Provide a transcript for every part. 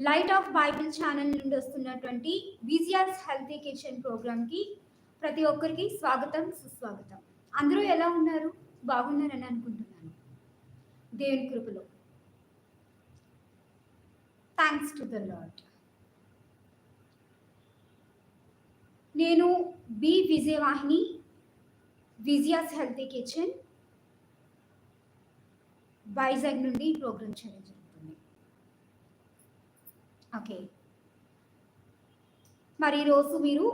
Light of Bible channel నుండి వస్తున్నటువంటి విజియాస్ healthy kitchen ప్రోగ్రామ్కి ప్రతి ఒక్కరికి స్వాగతం సుస్వాగతం. అందరూ ఎలా ఉన్నారు? బాగున్నారని అనుకుంటున్నాను. దేవుని కృపలో. థ్యాంక్స్ టు ద లాడ్ నేను B Vijayavahini Vijaya's healthy kitchen Vizag నుండి ప్రోగ్రామ్ చేయడం ఓకే. మరి ఈరోజు మీరు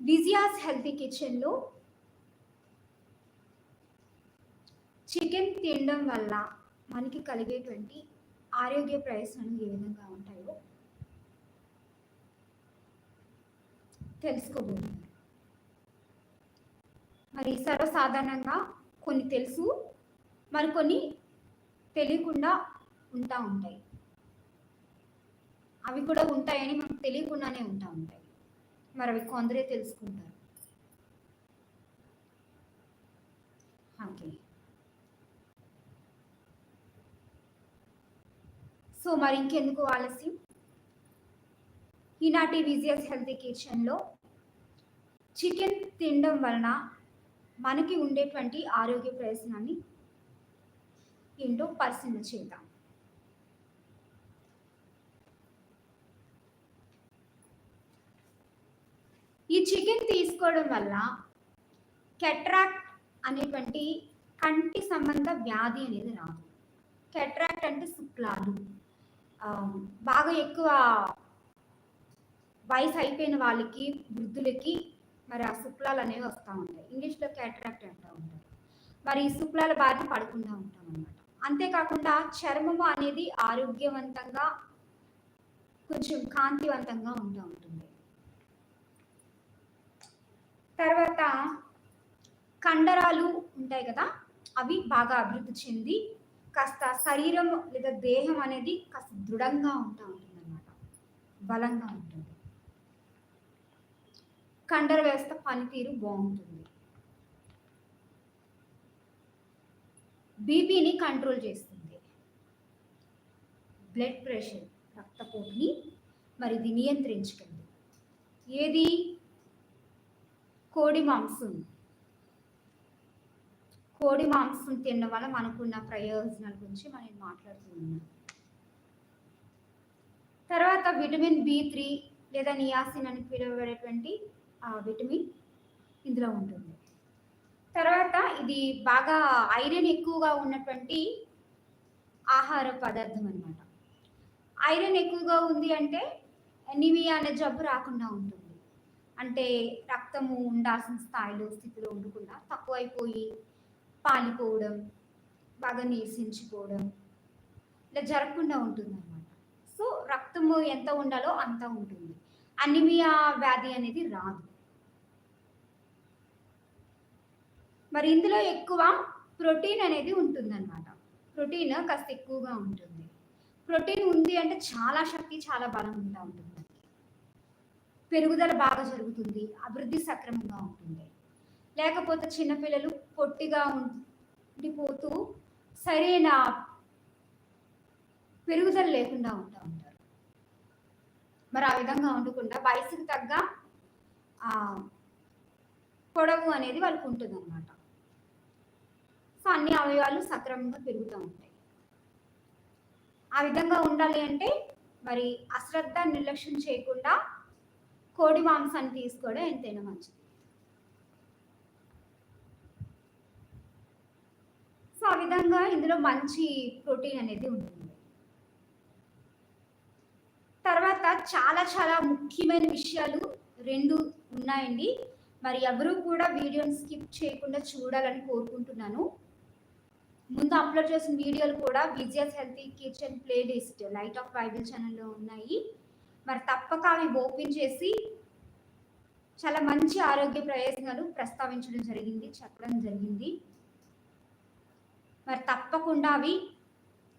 విజియాస్ హెల్తీ కిచెన్లో చికెన్ తినడం వల్ల మనకి కలిగేటువంటి ఆరోగ్య ప్రయోజనాలు ఏ విధంగా ఉంటాయో తెలుసుకోబోతున్నారు మరి సర్వసాధారణంగా కొన్ని తెలుసు మరికొన్ని తెలియకుండా ఉంటా ఉంటాయి. అవి కూడా ఉంటాయని మనకు తెలియకుండానే ఉంటా ఉంటాయి. మరి అవి కొందరే తెలుసుకుంటారు. ఓకే. సో మరి ఇంకెందుకు ఆలస్యం? ఈనాటి విజియస్ హెల్తీ కిచెన్లో చికెన్ తినడం వలన మనకి ఉండేటువంటి ఆరోగ్య ప్రయోజనాన్ని ఏంటో పరిశీలన చేద్దాం. ఈ చికెన్ తీసుకోవడం వల్ల కెట్రాక్ట్ అనేటువంటి కంటి సంబంధ వ్యాధి అనేది రాదు. కెట్రాక్ట్ అంటే శుక్లాలు బాగా ఎక్కువ వయసు అయిపోయిన వాళ్ళకి వృద్ధులకి మరి ఆ శుక్లాలు అనేవి వస్తూ ఉంటాయి. ఇంగ్లీష్లో క్యాటరాక్ట్ అంటూ ఉంటారు. మరి ఈ శుక్లాల బారిన పడకుండా ఉంటాం అనమాట అంతేకాకుండా చర్మము అనేది ఆరోగ్యవంతంగా కొంచెం కాంతివంతంగా ఉంటూ ఉంటుంది. తర్వాత కండరాలు ఉంటాయి కదా అవి బాగా అభివృద్ధి చెంది కాస్త శరీరం లేదా దేహం అనేది కాస్త దృఢంగా ఉంటా ఉంటుంది అనమాట బలంగా ఉంటుంది. కండర వ్యవస్థ పనితీరు బాగుంటుంది. బీపీని కంట్రోల్ చేస్తుంది. బ్లడ్ ప్రెషర్ రక్తపోటుని మరి ఇది నియంత్రించగలదు ఏది కోడి మాంసం. కోడి మాంసం తినడం వల్ల మనకున్న ప్రయోజనాల గురించి మనం మాట్లాడుతున్నాం తర్వాత విటమిన్ బి త్రీ లేదా నియాసిన్ అని పిలువబడేటువంటి ఆ విటమిన్ ఇందులో ఉంటుంది. తర్వాత ఇది బాగా ఐరన్ ఎక్కువగా ఉన్నటువంటి ఆహార పదార్థం అన్నమాట. ఐరన్ ఎక్కువగా ఉంది అంటే ఎనిమియా అనే జబ్బు రాకుండా ఉంటుంది. అంటే రక్తము ఉండాల్సిన స్థాయిలో స్థితిలో ఉండకుండా తక్కువైపోయి పాలిపోవడం బాగా నీరసించిపోవడం ఇలా జరగకుండా ఉంటుంది అనమాట సో రక్తము ఎంత ఉండాలో అంత ఉంటుంది. అనిమియా వ్యాధి అనేది రాదు. మరి ఇందులో ఎక్కువ ప్రోటీన్ అనేది ఉంటుందన్నమాట. ప్రోటీన్ కాస్త ఎక్కువగా ఉంటుంది. ప్రోటీన్ ఉంది అంటే చాలా శక్తి చాలా బలం ఉంటా ఉంటుంది. పెరుగుదల బాగా జరుగుతుంది అభివృద్ధి సక్రమంగా ఉంటుంది. లేకపోతే చిన్నపిల్లలు పొట్టిగా ఉండిపోతూ సరైన పెరుగుదల లేకుండా ఉంటా ఉంటారు. మరి ఆ విధంగా ఉండకుండా వయసుకు తగ్గ ఆ, పొడవు అనేది వాళ్ళకు ఉంటుంది అనమాట సో అన్ని అవయవాలు సక్రమంగా పెరుగుతూ ఉంటాయి. ఆ విధంగా ఉండాలి అంటే మరి అశ్రద్ధ నిర్లక్ష్యం చేయకుండా కోడి మాంసాన్ని తీసుకోవడం ఎంతైనా మంచిది. సో ఆ విధంగా ఇందులో మంచి ప్రోటీన్ అనేది ఉంటుంది. తర్వాత చాలా చాలా ముఖ్యమైన విషయాలు రెండు ఉన్నాయండి. మరి ఎవరు కూడా వీడియోని స్కిప్ చేయకుండా చూడాలని కోరుకుంటున్నాను. ముందు అప్లోడ్ చేసిన వీడియోలు కూడా Vijaya's healthy kitchen playlist light of Bible ఛానల్లో ఉన్నాయి. మరి తప్పక అవి ఓపెన్ చేసి చాలా మంచి ఆరోగ్య ప్రయోజనాలు ప్రస్తావించడం జరిగింది చెప్పడం జరిగింది. మరి తప్పకుండా అవి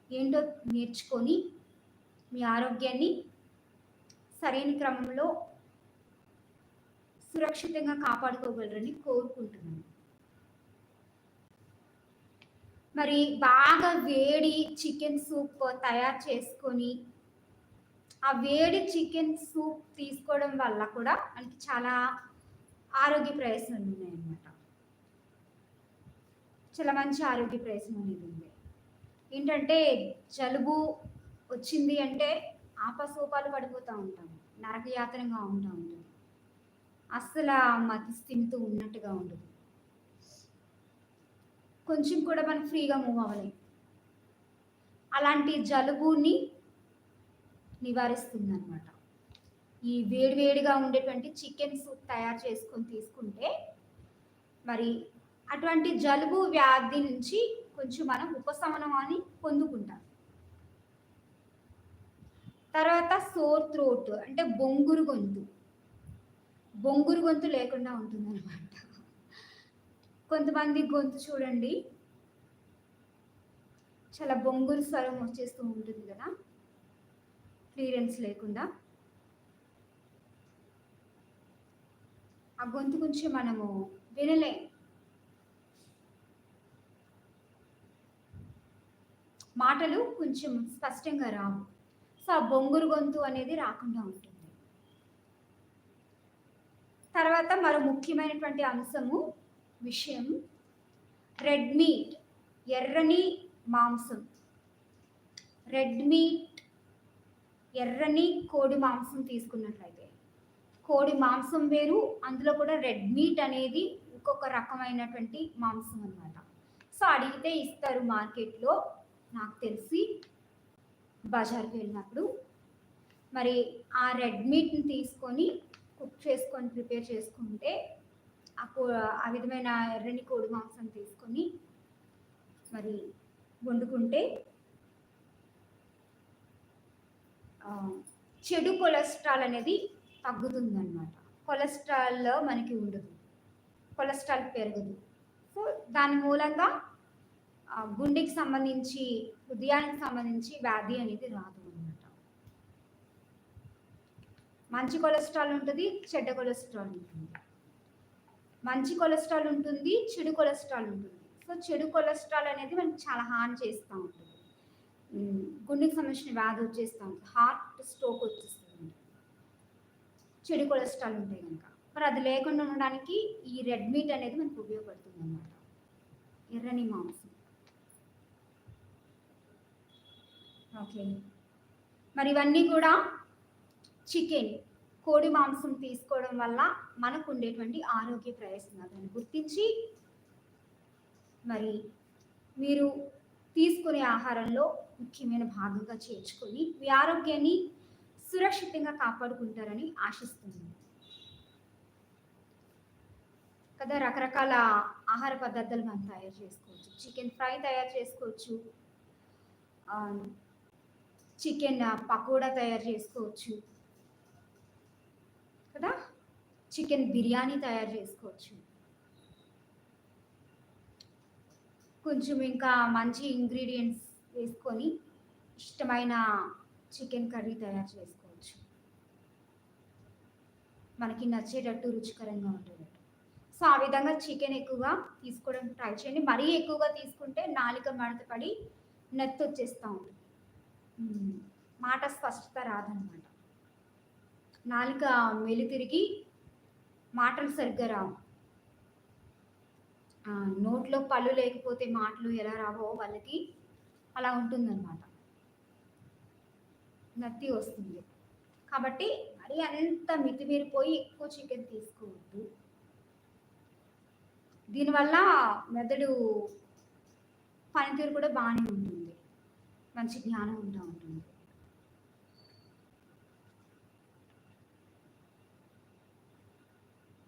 ఏంటో నేర్చుకొని మీ ఆరోగ్యాన్ని సరైన క్రమంలో సురక్షితంగా కాపాడుకోగలరని కోరుకుంటున్నాను. మరి బాగా వేడి చికెన్ సూప్ తయారు చేసుకొని ఆ వేడి చికెన్ సూప్ తీసుకోవడం వల్ల కూడా మనకి చాలా ఆరోగ్య ప్రయోజనాలు ఉన్నాయన్నమాట చాలా మంచి ఆరోగ్య ప్రయోజనం అనేది ఉంది. ఏంటంటే జలుబు వచ్చింది అంటే ఆపసూపాలు పడిపోతూ ఉంటాం. నరకయాతనంగా ఉంటా ఉంటుంది అస్సలు మతి ఉన్నట్టుగా ఉండదు. కొంచెం కూడా మనం ఫ్రీగా మూవ్ అవ్వలేము అలాంటి జలుబుని నివారిస్తుంది అనమాట ఈ వేడివేడిగా ఉండేటువంటి చికెన్ సూప్ తయారు చేసుకొని తీసుకుంటే మరి అటువంటి జలుబు వ్యాధి నుంచి కొంచెం మనం ఉపశమనం అని పొందుకుంటాం. తర్వాత సోర్ త్రోట్ అంటే బొంగురు గొంతు. బొంగురు గొంతు లేకుండా ఉంటుంది అనమాట కొంతమంది గొంతు చూడండి. చాలా బొంగురు స్వరం వచ్చేస్తూ ఉంటుంది కదా. క్లియరెన్స్ లేకుండా. ఆ గొంతు గురించి మనము వినలేం. మాటలు కొంచెం స్పష్టంగా రావు. సో ఆ బొంగురు గొంతు అనేది రాకుండా ఉంటుంది. తర్వాత మరో ముఖ్యమైనటువంటి అంశము విషయం. రెడ్ మీట్ ఎర్రని మాంసం. రెడ్ మీట్ ఎర్రని కోడి మాంసం తీసుకున్నట్లయితే. కోడి మాంసం వేరు అందులో కూడా రెడ్ మీట్ అనేది ఇంకొక రకమైనటువంటి మాంసం అనమాట సో అడిగితే ఇస్తారు మార్కెట్లో. నాకు తెలిసి బజార్కి వెళ్ళినప్పుడు మరి ఆ రెడ్ మీట్ని తీసుకొని కుక్ చేసుకొని ప్రిపేర్ చేసుకుంటే ఆ కో ఆ విధమైన ఎర్రని కోడి మాంసం తీసుకొని మరి వండుకుంటే చెడు కొలెస్ట్రాల్ అనేది తగ్గుతుంది అనమాట కొలెస్ట్రాల్ మనకి ఉండదు. కొలెస్ట్రాల్ పెరగదు. సో దాని మూలంగా గుండెకి సంబంధించి హృదయానికి సంబంధించి వ్యాధి అనేది రాదు అనమాట మంచి కొలెస్ట్రాల్ ఉంటుంది చెడ్డ కొలెస్ట్రాల్ ఉంటుంది. మంచి కొలెస్ట్రాల్ ఉంటుంది చెడు కొలెస్ట్రాల్ ఉంటుంది. సో చెడు కొలెస్ట్రాల్ అనేది మనకి చాలా హాని చేస్తూ ఉంటుంది గుండెకి సంబంధించిన వ్యాధి వచ్చేస్తూ ఉంటుంది హార్ట్ స్ట్రోక్ వచ్చేస్తుంది. చెడు కొలెస్ట్రాల్ ఉంటాయి కనుక. మరి అది లేకుండా ఉండడానికి ఈ రెడ్ మీట్ అనేది మనకు ఉపయోగపడుతుంది అన్నమాట. ఎర్రని మాంసం. ఓకే. మరి ఇవన్నీ కూడా చికెన్ కోడి మాంసం తీసుకోవడం వల్ల మనకు ఉండేటువంటి ఆరోగ్య ప్రయోజనాలను గుర్తించి మరి మీరు తీసుకునే ఆహారంలో ముఖ్యమైన భాగంగా చేర్చుకొని మీ ఆరోగ్యాన్ని సురక్షితంగా కాపాడుకుంటారని ఆశిస్తున్నాను. కదా రకరకాల ఆహార పదార్థాలు మనం తయారు చేసుకోవచ్చు. చికెన్ ఫ్రై తయారు చేసుకోవచ్చు. చికెన్ పకోడా తయారు చేసుకోవచ్చు. కదా చికెన్ బిర్యానీ తయారు చేసుకోవచ్చు. కొంచెం ఇంకా మంచి ఇంగ్రీడియంట్స్ వేసుకొని ఇష్టమైన చికెన్ కర్రీ తయారు చేసుకోవచ్చు. మనకి నచ్చేటట్టు రుచికరంగా ఉంటుంది. సో ఆ విధంగా చికెన్ ఎక్కువగా తీసుకోవడం ట్రై చేయండి. మరీ ఎక్కువగా తీసుకుంటే నాలుక మడత పడి నెత్తి వచ్చేస్తూ ఉంటుంది మాట స్పష్టత రాదనమాట. నాలుక తిరిగి మాటలు సరిగ్గా రావు. నోట్లో పళ్ళు లేకపోతే మాటలు ఎలా రావో వాళ్ళకి అలా ఉంటుందన్నమాట. నత్తి వస్తుంది. కాబట్టి మరి అంత మితిమీరిపోయి ఎక్కువ చికెన్ తీసుకోవద్దు. దీనివల్ల మెదడు పనితీరు కూడా బాగానే ఉంటుంది. మంచి జ్ఞానం ఉంటా ఉంటుంది.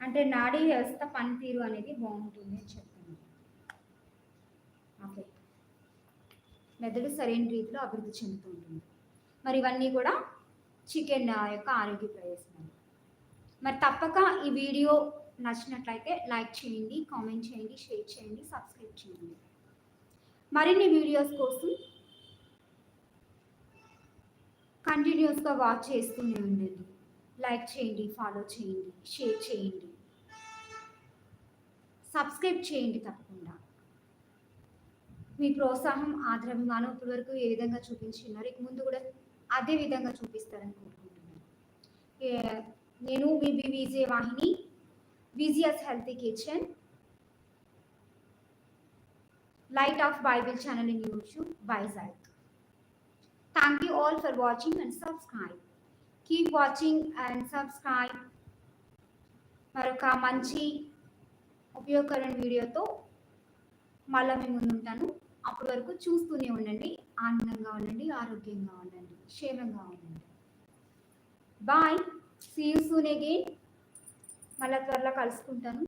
అంటే నాడీ వ్యవస్థ పనితీరు అనేది బాగుంటుంది అని చెప్తాను ఓకే. మెదడు సరైన రీతిలో అభివృద్ధి చెందుతూ ఉంటుంది. మరి ఇవన్నీ కూడా చికెన్ యొక్క ఆరోగ్య ప్రయోజనాలు. మరి తప్పక ఈ వీడియో నచ్చినట్లయితే లైక్ చేయండి కామెంట్ చేయండి షేర్ చేయండి సబ్స్క్రైబ్ చేయండి. మరిన్ని వీడియోస్ కోసం కంటిన్యూస్గా వాచ్ చేస్తూనే ఉండండి. లైక్ చేయండి ఫాలో చేయండి షేర్ చేయండి. సబ్స్క్రైబ్ చేయండి తప్పకుండా. మీ ప్రోత్సాహం ఆదరాభిమానం ఇప్పటి వరకు ఏ విధంగా చూపించున్నారు ఇక ముందు కూడా అదే విధంగా చూపిస్తారని కోరుకుంటున్నాను నేను మీ Vijayavahini Vijaya's healthy kitchen light of Bible channel in YouTube Vizag. Thank you all for watching and subscribe keep watching and subscribe మరొక మంచి ఉపయోగకరమైన వీడియోతో మళ్ళీ మేము ముందుంటాను. అప్పటి వరకు చూస్తూనే ఉండండి. ఆనందంగా ఉండండి ఆరోగ్యంగా ఉండండి క్షేమంగా ఉండండి. Bye see you soon again మళ్ళీ త్వరలో కలుసుకుంటాను.